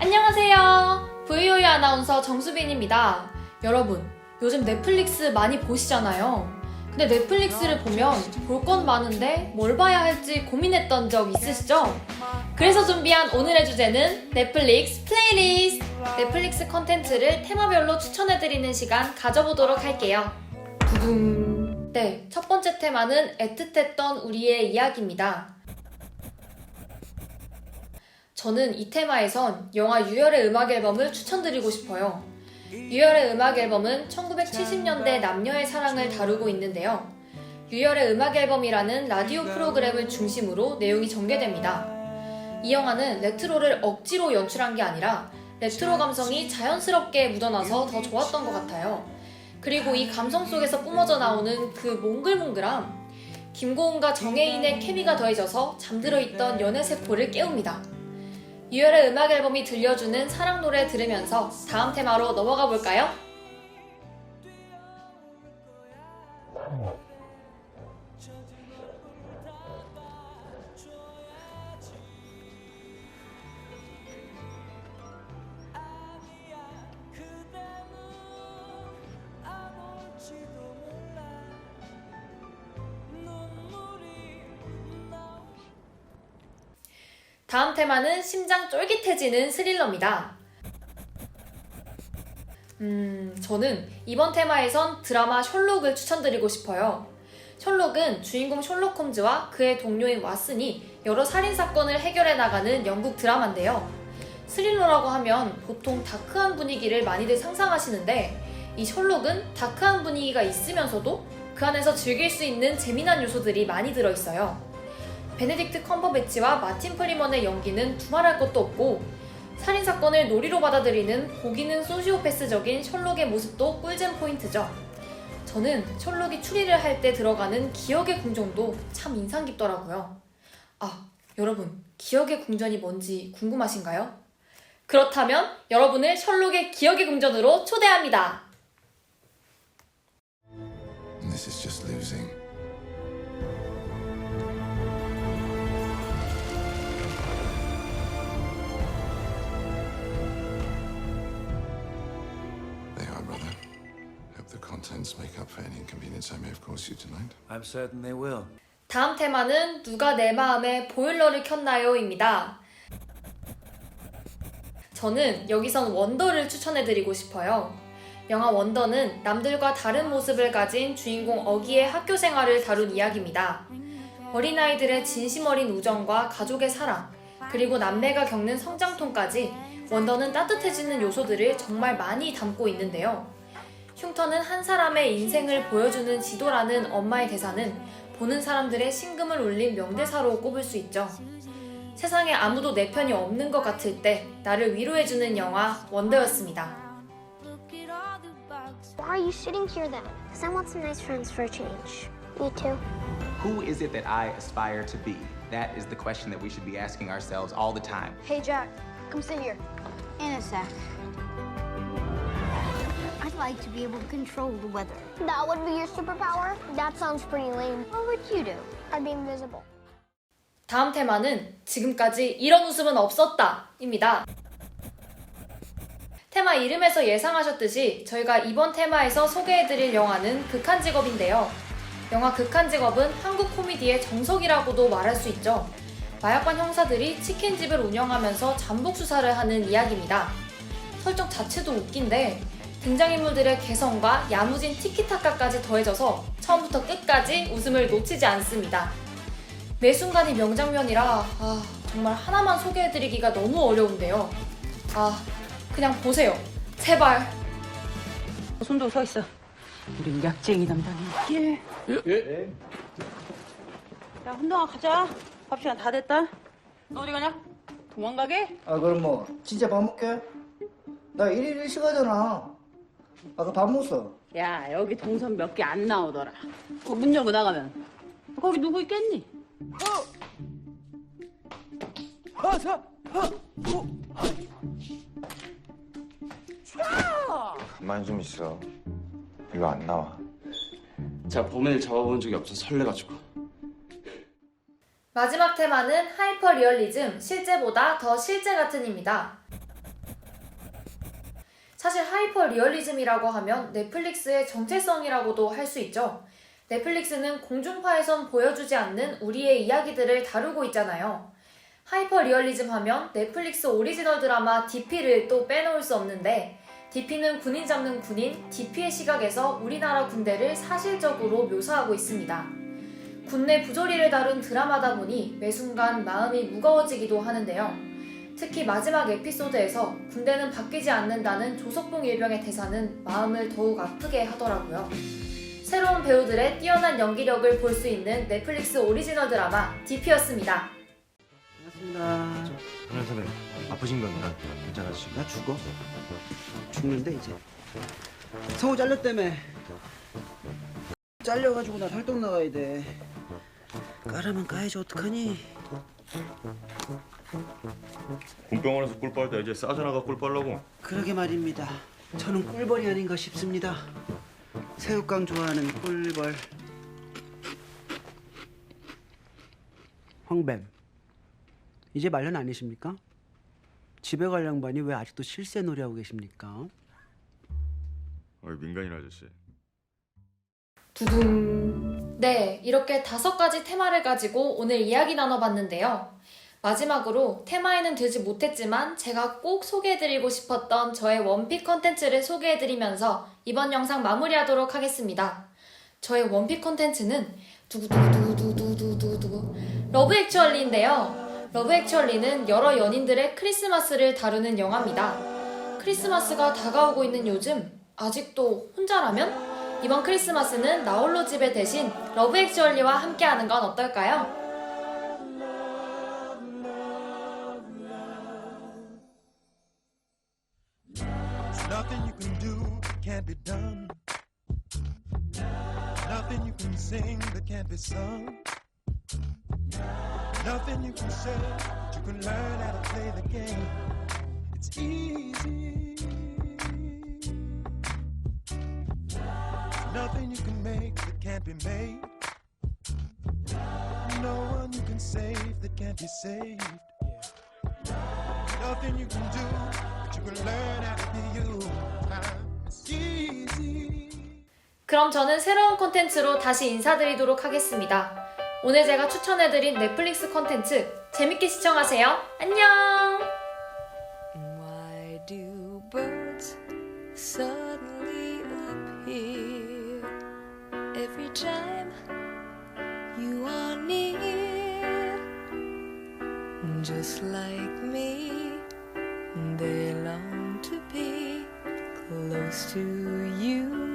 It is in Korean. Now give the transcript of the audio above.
안녕하세요. VOE 아나운서 정수빈입니다. 여러분, 요즘 넷플릭스 많이 보시잖아요. 근데 넷플릭스를 보면 볼 건 많은데 뭘 봐야 할지 고민했던 적 있으시죠? 그래서 준비한 오늘의 주제는 넷플릭스 플레이리스트! 넷플릭스 컨텐츠를 테마별로 추천해드리는 시간 가져보도록 할게요. 두둥. 네, 첫 번째 테마는 애틋했던 우리의 이야기입니다. 저는 이 테마에선 영화 유열의 음악 앨범을 추천드리고 싶어요. 유열의 음악 앨범은 1970년대 남녀의 사랑을 다루고 있는데요. 유열의 음악 앨범이라는 라디오 프로그램을 중심으로 내용이 전개됩니다. 이 영화는 레트로를 억지로 연출한 게 아니라 레트로 감성이 자연스럽게 묻어나서 더 좋았던 것 같아요. 그리고 이 감성 속에서 뿜어져 나오는 그 몽글몽글함. 김고은과 정혜인의 케미가 더해져서 잠들어 있던 연애 세포를 깨웁니다. 유열의 음악 앨범이 들려주는 사랑 노래 들으면서 다음 테마로 넘어가 볼까요? 다음 테마는 심장 쫄깃해지는 스릴러입니다. 음, 저는 이번 테마에선 드라마 셜록을 추천드리고 싶어요. 셜록은 주인공 셜록 홈즈와 그의 동료인 왓슨이 여러 살인 사건을 해결해 나가는 영국 드라마인데요. 스릴러라고 하면 보통 다크한 분위기를 많이들 상상하시는데 이 셜록은 다크한 분위기가 있으면서도 그 안에서 즐길 수 있는 재미난 요소들이 많이 들어있어요. 베네딕트 컴버배치와 마틴 프리먼의 연기는 두말할 것도 없고 살인사건을 놀이로 받아들이는 보기는 소시오패스적인 셜록의 모습도 꿀잼 포인트죠. 저는 셜록이 추리를 할 때 들어가는 기억의 궁전도 참 인상 깊더라고요. 아, 여러분, 기억의 궁전이 뭔지 궁금하신가요? 그렇다면 여러분을 셜록의 기억의 궁전으로 초대합니다. Contents make up for any inconvenience I may have caused you tonight. I'm certain they will. 다음 테마는 누가 내 마음에 보일러를 켰나요?입니다. 저는 여기선 원더를 추천해드리고 싶어요. 영화 원더는 남들과 다른 모습을 가진 주인공 어기의 학교 생활을 다룬 이야기입니다. 어린아이들의 진심 어린 우정과 가족의 사랑, 그리고 남매가 겪는 성장통까지 원더는 따뜻해지는 요소들을 정말 많이 담고 있는데요. 흉터는 한 사람의 인생을 보여주는 지도라는 엄마의 대사는 보는 사람들의 심금을 울린 명대사로 꼽을 수 있죠. 세상에 아무도 내 편이 없는 것 같을 때 나를 위로해주는 영화 원더였습니다. Why are you sitting here then? Because I want some nice friends for a change. Me too. Who is it that I aspire to be? That is the question that we should be asking ourselves all the time. Hey, Jack, come sit here. In a sec. Like to be able to control the weather. That would be your superpower? That sounds pretty lame. What would you do? I'd be invisible. 다음 테마는 지금까지 이런 웃음은 없었다입니다. 테마 이름에서 예상하셨듯이 저희가 이번 테마에서 소개해드릴 영화는 극한 직업인데요. 영화 극한 직업은 한국 코미디의 정석이라고도 말할 수 있죠. 마약관 형사들이 치킨집을 운영하면서 잠복 수사를 하는 이야기입니다. 설정 자체도 웃긴데 등장인물들의 개성과 야무진 티키타카까지 더해져서 처음부터 끝까지 웃음을 놓치지 않습니다. 매 순간이 명장면이라 아, 정말 하나만 소개해드리기가 너무 어려운데요. 아, 그냥 보세요. 제발. 손도 서 있어. 우린 약쟁이 담당이지. 예. 야, 훈동아 가자. 밥 시간 다 됐다. 너 어디 가냐? 도망가게? 아 그럼 뭐 진짜 밥 먹게? 나 일일 일식하잖아 아까 밥 먹었어 야, 여기 동선 몇 개 안 나오더라. 어, 문 열고 나가면 거기 누구 있겠니? 가만히 좀 있어. 일로 안 나와. 제가 범인을 잡아본 적이 없어 설레가지고. 마지막 테마는 하이퍼 리얼리즘, 실제보다 더 실제 같은입니다. 사실 하이퍼 리얼리즘이라고 하면 넷플릭스의 정체성이라고도 할 수 있죠. 넷플릭스는 공중파에선 보여주지 않는 우리의 이야기들을 다루고 있잖아요. 하이퍼 리얼리즘 하면 넷플릭스 오리지널 드라마 DP를 또 빼놓을 수 없는데 DP는 군인 잡는 군인, DP의 시각에서 우리나라 군대를 사실적으로 묘사하고 있습니다. 군내 부조리를 다룬 드라마다 보니 매 순간 마음이 무거워지기도 하는데요. 특히 마지막 에피소드에서 군대는 바뀌지 않는다는 조석봉 일병의 대사는 마음을 더욱 아프게 하더라고요. 새로운 배우들의 뛰어난 연기력을 볼 수 있는 넷플릭스 오리지널 드라마 DP였습니다. 반갑습니다. 하늘 선배님 아프신 건가? 괜찮으시죠? 나 죽어. 죽는데 이제. 성우 잘렸다며. 잘려가지고 나 활동 나가야 돼. 까라면 까야지 어떡하니? 군병원에서 꿀 빨다 이제 싸져나가 꿀 빨라고 그러게 말입니다. 저는 꿀벌이 아닌가 싶습니다. 새우깡 좋아하는 꿀벌. 황뱀. 이제 말년 아니십니까? 집에 갈 양반이 왜 아직도 실세 놀이 하고 계십니까? 어이 민간인 아저씨 두둥. 네, 이렇게 다섯 가지 테마를 가지고 오늘 이야기 나눠봤는데요. 마지막으로 테마에는 들지 못했지만 제가 꼭 소개해드리고 싶었던 저의 원픽 컨텐츠를 소개해드리면서 이번 영상 마무리하도록 하겠습니다. 저의 원픽 컨텐츠는 두구두구두구두구두구두구 러브 액츄얼리인데요. 러브 액츄얼리는 여러 연인들의 크리스마스를 다루는 영화입니다. 크리스마스가 다가오고 있는 요즘 아직도 혼자라면? 이번 크리스마스는 나홀로 집에 대신 러브 액츄얼리와 함께하는 건 어떨까요? Can't be done. Nothing you can sing that can't be sung. Nothing you can say that you can learn how to play the game. It's easy. Nothing you can make that can't be made. No one you can save that can't be saved. Nothing you can do, but you can learn how to be you. 그럼 저는 새로운 콘텐츠로 다시 인사드리도록 하겠습니다. 오늘 제가 추천해드린 넷플릭스 콘텐츠 재밌게 시청하세요. 안녕! Why do birds suddenly appear every time you are near? Just like me, they long to be close to you.